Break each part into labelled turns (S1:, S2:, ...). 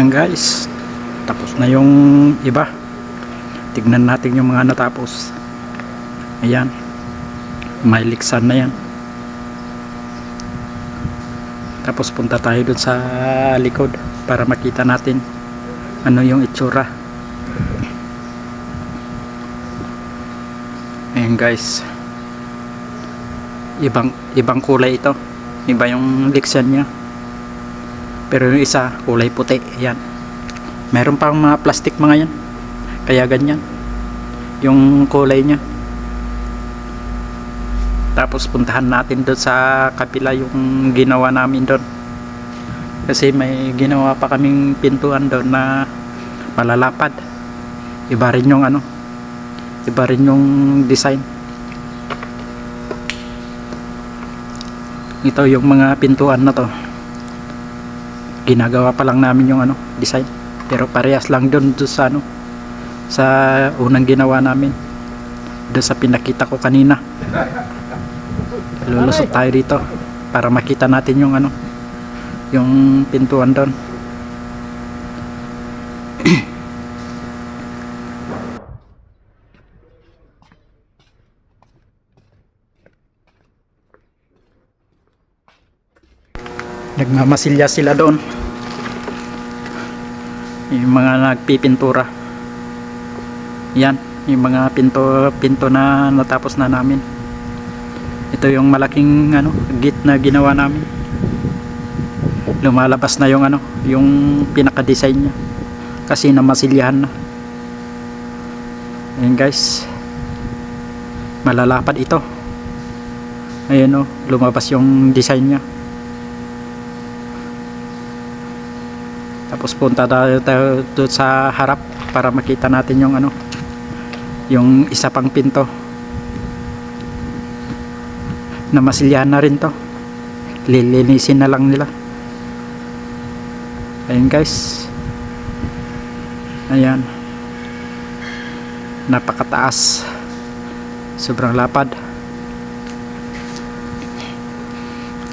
S1: Ayan guys, tapos na yung iba. Tignan natin yung mga natapos. Ayan, may liksan na yan. Tapos punta tayo dun sa likod para makita natin ano yung itsura. Ayan guys, ibang ibang kulay ito. Iba yung liksan niya. Pero yung isa, kulay puti. Yan. Meron pang mga plastic mga yan. Kaya ganyan. Yung kulay niya. Tapos puntahan natin doon sa kapila yung ginawa namin doon. Kasi may ginawa pa kaming pintuan doon na malalapad. Iba rin yung ano. Iba rin yung design. Ito yung mga pintuan na to ginagawa pa lang namin yung ano design. Pero parehas lang doon sa ano sa unang ginawa namin. Doon sa pinakita ko kanina. Lulusot tayo dito para makita natin yung ano yung pintuan doon nagmamasilya sila doon. Yung mga nagpipintura. Yan yung mga pinto pinto na natapos na namin. Ito yung malaking ano git na ginawa namin. Lumalabas na yung ano yung pinaka design nya kasi namasilyahan na. Ayun guys. Malalapad ito. Ayun o lumabas yung design nya tapos punta tayo, tayo doon sa harap para makita natin yung ano yung isa pang pinto. Na masilyahan na rin to. Lilinisin na lang nila. Ayun guys. Ayan. Napakataas. Sobrang lapad.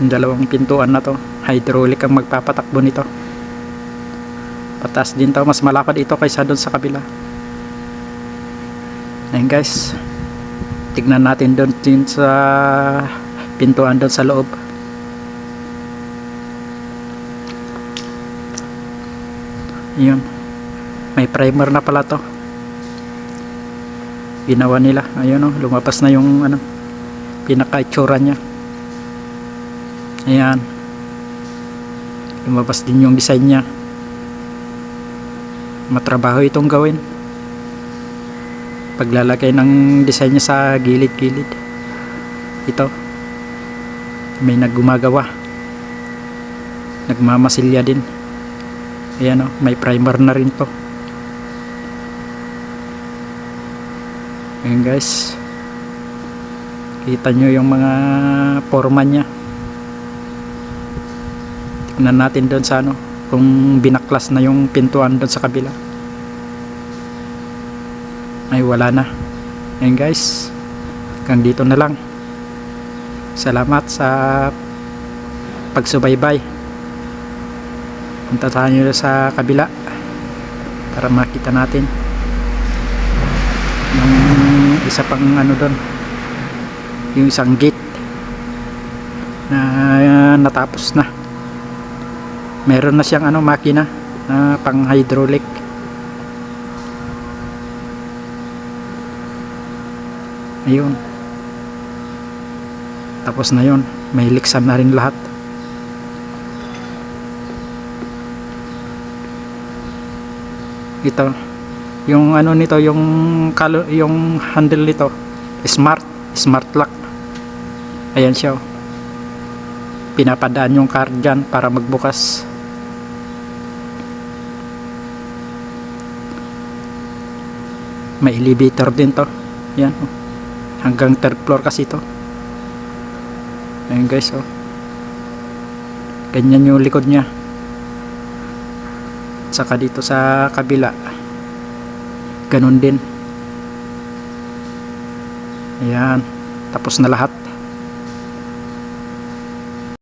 S1: Yung dalawang pintuan na to. Hydraulic ang magpapatakbo nito pataas din to mas malapad ito kaysa doon sa kabila. Ayun guys. Tignan natin doon din sa pintuan doon sa loob. Yun may primer na pala to. Ginawa nila. Ayun o lumabas na yung ano pinaka itsura nya ayan. Lumabas din yung design nya matrabaho itong gawin. Paglalagay ng design niya sa gilid-gilid. Ito may naggumagawa. Nagmamasilya din. Ayan o may primer na rin to. Ayan guys. Kita nyo yung mga forma nya tignan natin doon sa ano kung binaklas na yung pintuan doon sa kabila. Ay wala na. Ayun guys. Hanggang dito na lang. Salamat sa pagsubaybay. Punta tayo sa kabila para makita natin yung isa pang ano doon. Yung isang gate na uh, natapos na meron na siyang ano makina na pang hydraulic. Ayun. Tapos na yun. May liksan na rin lahat. Ito. Yung ano nito yung kalo, yung handle nito smart smart lock. Ayan siya oh. pinapadaan yung card dyan para magbukas may elevator din to. Yan oh. hanggang third floor kasi to. Ayun guys oh. Ganyan yung likod nya saka dito sa kabila. Ganun din. Ayan. Tapos na lahat